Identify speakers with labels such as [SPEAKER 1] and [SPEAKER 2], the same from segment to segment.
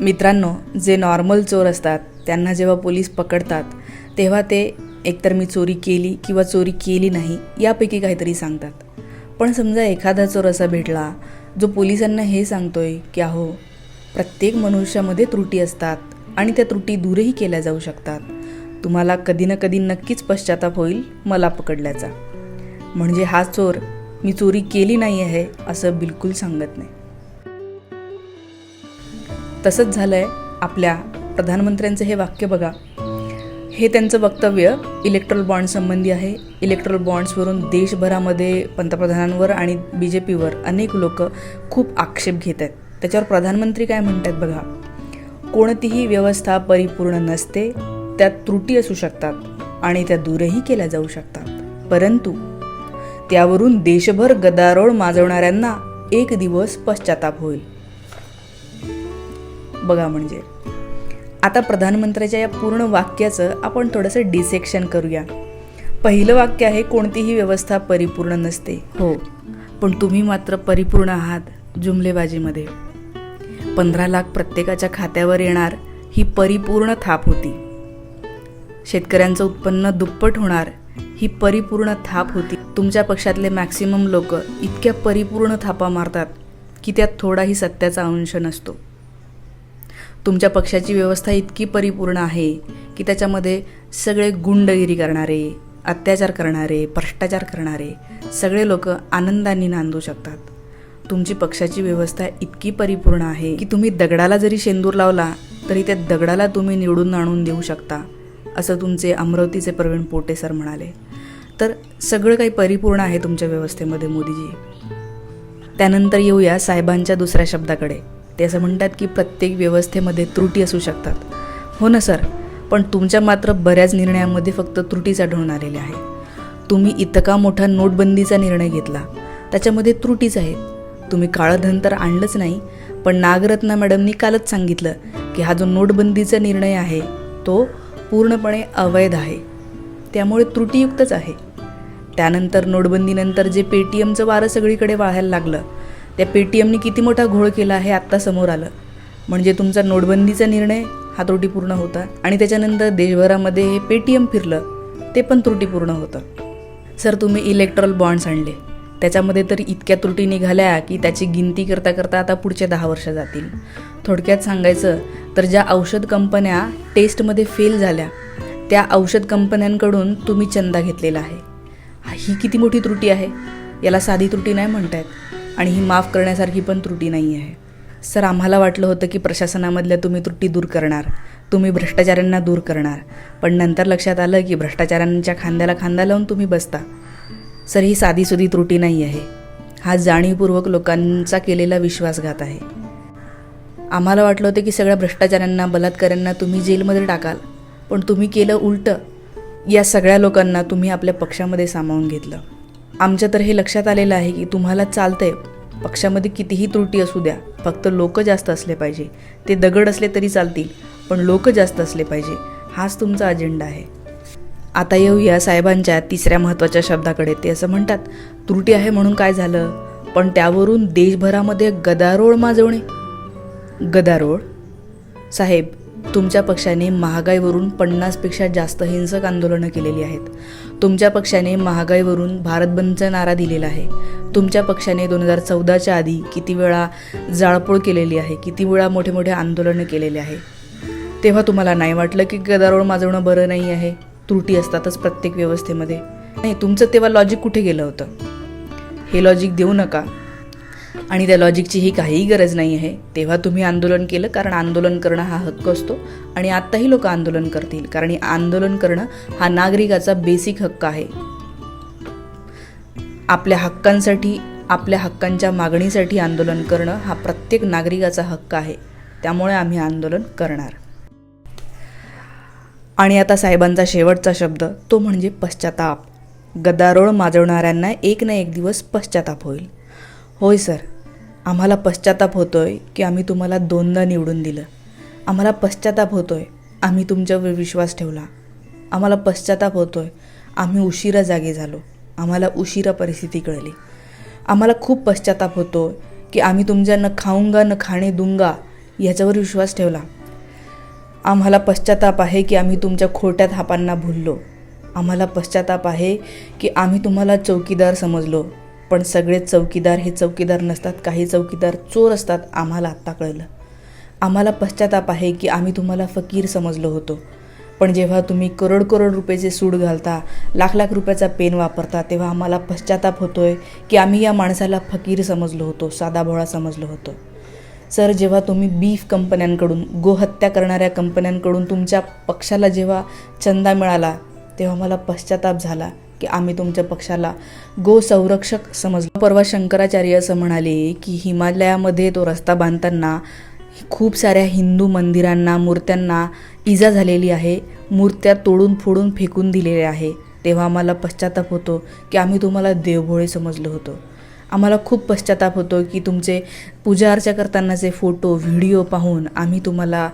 [SPEAKER 1] मित्रांनो जे नॉर्मल चोर असतात त्यांना जेव्हा पोलीस पकडतात तेव्हा ते एकतर मी चोरी केली किंवा चोरी केली नाही यापैकी काहीतरी सांगतात. पण समजा एखादा चोर असा भेटला जो पोलिसांना हे सांगतोय की अहो प्रत्येक मनुष्यामध्ये त्रुटी असतात आणि त्या त्रुटी दूरही केल्या जाऊ शकतात. तुम्हाला कधी ना कधी नक्कीच पश्चाताप होईल मला पकडल्याचा. म्हणजे हा चोर मी चोरी केली नाही आहे असं बिलकुल सांगत नाही. तसंच झालं आहे आपल्या प्रधानमंत्र्यांचं हे वाक्य बघा. हे त्यांचं वक्तव्य इलेक्ट्रल बॉन्डसंबंधी आहे. इलेक्ट्रल बॉन्ड्सवरून देशभरामध्ये पंतप्रधानांवर आणि बी जे पीवर अनेक लोक खूप आक्षेप घेत आहेत. त्याच्यावर प्रधानमंत्री काय म्हणतात बघा? कोणतीही व्यवस्था परिपूर्ण नसते त्यात त्रुटी असू शकतात आणि त्या दूरही केल्या जाऊ शकतात. परंतु त्यावरून देशभर गदारोळ माजवणाऱ्यांना एक दिवस पश्चाताप होईल. बघा म्हणजे. आता प्रधानमंत्र्याच्या या पूर्ण वाक्याचं आपण थोडंसं डिसेक्शन करूया. पहिलं वाक्य आहे कोणतीही व्यवस्था परिपूर्ण नसते. हो. पण तुम्ही मात्र परिपूर्ण आहात जुमलेबाजीमध्ये. पंधरा लाख प्रत्येकाच्या खात्यावर येणार ही परिपूर्ण थाप होती. शेतकऱ्यांचं उत्पन्न दुप्पट होणार ही परिपूर्ण थाप होती. तुमच्या पक्षातले मॅक्सिमम लोक इतक्या परिपूर्ण थापा मारतात की त्यात थोडाही सत्याचा अंश नसतो. तुमच्या पक्षाची व्यवस्था इतकी परिपूर्ण आहे की त्याच्यामध्ये सगळे गुंडगिरी करणारे अत्याचार करणारे भ्रष्टाचार करणारे सगळे लोक आनंदाने नांदू शकतात. तुमची पक्षाची व्यवस्था इतकी परिपूर्ण आहे की तुम्ही दगडाला जरी शेंदूर लावला तरी त्या दगडाला तुम्ही निवडून आणून देऊ शकता असं तुमचे अमरावतीचे प्रवीण पोटे सर म्हणाले. तर सगळं काही परिपूर्ण आहे तुमच्या व्यवस्थेमध्ये मोदीजी. त्यानंतर येऊया साहेबांच्या दुसऱ्या शब्दाकडे. ते असं म्हणतात की प्रत्येक व्यवस्थेमध्ये त्रुटी असू शकतात. हो ना सर? पण तुमच्या मात्र बऱ्याच निर्णयामध्ये फक्त त्रुटीच आढळून आलेल्या आहे तुम्ही इतका मोठा नोटबंदीचा निर्णय घेतला. त्याच्यामध्ये त्रुटीच आहेत. तुम्ही काळं धन तर आणलंच नाही पण नागरत्ना मॅडमनी कालच सांगितलं की हा जो नोटबंदीचा निर्णय आहे तो पूर्णपणे अवैध आहे. त्यामुळे त्रुटीयुक्तच आहे. त्यानंतर नोटबंदीनंतर जे पेटीएमचं वारं सगळीकडे वाहायला लागलं त्या पेटीएमनी किती मोठा घोळ केला हे आत्ता समोर आलं. म्हणजे तुमचा नोटबंदीचा निर्णय हा त्रुटीपूर्ण होता आणि त्याच्यानंतर देशभरामध्ये हे पेटीएम फिरलं ते पण त्रुटीपूर्ण होतं. सर तुम्ही इलेक्ट्रॉल बॉन्ड्स आणले. त्याच्यामध्ये तर इतक्या त्रुटी निघाल्या की त्याची गिनती करता करता आता पुढचे दहा वर्ष जातील. थोडक्यात सांगायचं तर ज्या औषध कंपन्या टेस्टमध्ये फेल झाल्या त्या औषध कंपन्यांकडून तुम्ही चंदा घेतलेला आहे. ही किती मोठी त्रुटी आहे? याला साधी त्रुटी नाही म्हणतायत. आणि ही माफ करण्यासारखी पण त्रुटी नाही आहे. सर आम्हाला वाटलं होतं की प्रशासनामधल्या तुम्ही त्रुटी दूर करणार. तुम्ही भ्रष्टाचाऱ्यांना दूर करणार. पण नंतर लक्षात आलं की भ्रष्टाचारांच्या खांद्याला खांदा लावून तुम्ही बसता. सर ही साधीसुधी त्रुटी नाही आहे. हा जाणीवपूर्वक लोकांचा केलेला विश्वासघात आहे. आम्हाला वाटलं होतं की सगळ्या भ्रष्टाचारांना बलात्कारांना तुम्ही जेलमध्ये टाकाल. पण तुम्ही केलं उलटं. या सगळ्या लोकांना तुम्ही आपल्या पक्षामध्ये सामावून घेतलं. आमच्या तर हे लक्षात आलेलं आहे की तुम्हाला चालतंय. पक्षामध्ये कितीही त्रुटी असू द्या फक्त लोक जास्त असले पाहिजे. ते दगड असले तरी चालतील पण लोक जास्त असले पाहिजे. हाच तुमचा अजेंडा आहे. आता येऊया साहेबांच्या तिसऱ्या महत्त्वाच्या शब्दाकडे. ते असं म्हणतात त्रुटी आहे म्हणून काय झालं? पण त्यावरून देशभरामध्ये गदारोळ माजवणे. गदारोळ? साहेब तुमच्या पक्षाने महागाईवरून पन्नासपेक्षा जास्त हिंसक आंदोलनं केलेली आहेत. तुमच्या पक्षाने महागाईवरून भारत बंदचा नारा दिलेला आहे. तुमच्या पक्षाने दोन हजार चौदाच्या आधी किती वेळा जाळपोळ केलेली आहे किती वेळा मोठे मोठे आंदोलनं केलेले आहे? तेव्हा तुम्हाला नाही वाटलं की गदारोळ माजवणं बरं नाही आहे? त्रुटी असतातच प्रत्येक व्यवस्थेमध्ये. नाही तुमचं तेव्हा लॉजिक कुठे गेलं होतं? हे लॉजिक देऊ नका. आणि त्या लॉजिकची ही काहीही गरज नाही आहे. तेव्हा तुम्ही आंदोलन केलं कारण आंदोलन करणं हा हक्क असतो आणि आत्ताही लोक आंदोलन करतील कारण आंदोलन करणं हा नागरिकाचा बेसिक हक्क आहे. आपल्या हक्कांसाठी आपल्या हक्कांच्या मागणीसाठी आंदोलन करणं हा प्रत्येक नागरिकाचा हक्क आहे. त्यामुळे आम्ही आंदोलन करणार. आणि आता साहेबांचा शेवटचा शब्द तो म्हणजे पश्चाताप. गदारोळ माजवणाऱ्यांना एक ना एक दिवस पश्चाताप होईल. होय सर. आम्हाला पश्चाताप होतोय की आम्ही तुम्हाला दोनदा निवडून दिलं. आम्हाला पश्चाताप होतोय. आम्ही तुमच्यावर विश्वास ठेवला. आम्हाला पश्चाताप होतोय. आम्ही उशिरा जागे झालो. आम्हाला उशिरा परिस्थिती कळली. आम्हाला खूप पश्चाताप होतो की आम्ही तुमच्या न खाऊंगा न खाणे दुंगा याच्यावर विश्वास ठेवला. आम्हाला पश्चाताप आहे की आम्ही तुमच्या खोट्या थापांना भुललो. आम्हाला पश्चाताप आहे की आम्ही तुम्हाला चौकीदार समजलो. पण सगळेच चौकीदार हे चौकीदार नसतात. काही चौकीदार चोर असतात आम्हाला आत्ता कळलं. आम्हाला पश्चाताप आहे की आम्ही तुम्हाला फकीर समजलो होतो. पण जेव्हा तुम्ही करोड करोड रुपयाचे सूड घालता लाख लाख रुपयाचा पेन वापरता तेव्हा आम्हाला पश्चाताप होतो आहे की आम्ही या माणसाला फकीर समजलो होतो साधा भोळा समजलो होतो. सर जेव्हा तुम्ही बीफ कंपन्यांकडून गोहत्या करणाऱ्या कंपन्यांकडून तुमच्या पक्षाला जेव्हा चंदा मिळाला तेव्हा मला पश्चाताप झाला. की आम्ही तुमच्या पक्षाला गो संरक्षक समजलो. परवा शंकराचार्य असं म्हणाले की हिमालयामध्ये तो रस्ता बांधताना खूप साऱ्या हिंदू मंदिरांना मूर्त्यांना इजा झालेली आहे. मूर्त्या तोडून फोडून फेकून दिलेल्या आहे. तेव्हा आम्हाला पश्चाताप होतो की आम्ही तुम्हाला देवभोळे समजलो होतो. आम्हाला खूप पश्चाताप होतो की तुमचे पूजा अर्चा करतानाचे फोटो व्हिडिओ पाहून आम्ही तुम्हाला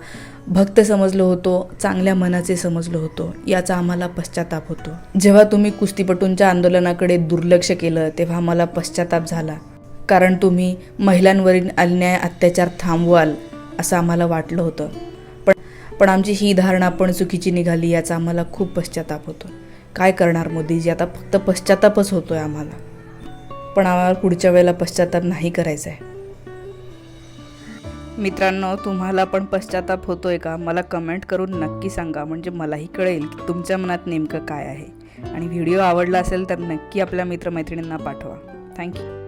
[SPEAKER 1] भक्त समजलो होतो चांगल्या मनाचे समजलो होतो याचा आम्हाला पश्चाताप होतो. जेव्हा तुम्ही कुस्तीपटूंच्या आंदोलनाकडे दुर्लक्ष केलं तेव्हा आम्हाला पश्चाताप झाला. कारण तुम्ही महिलांवरील अन्याय अत्याचार थांबवाल असं आम्हाला वाटलं होतं. पण पण आमची ही धारणा पण चुकीची निघाली याचा आम्हाला खूप पश्चाताप होतो. काय करणार मोदीजी? आता फक्त पश्चातापच होतोय आम्हाला. पण आम्हाला पुढच्या वेळेला पश्चाताप नाही करायचा आहे मित्रांनो तुम्हाला पण पश्चाताप होतोय का? मला कमेंट करून नक्की सांगा. म्हणजे मलाही कळेल की तुमच्या मनात नेमकं काय आहे. आणि व्हिडिओ आवडला असेल तर नक्की आपल्या मित्रमैत्रिणींना पाठवा. थँक्यू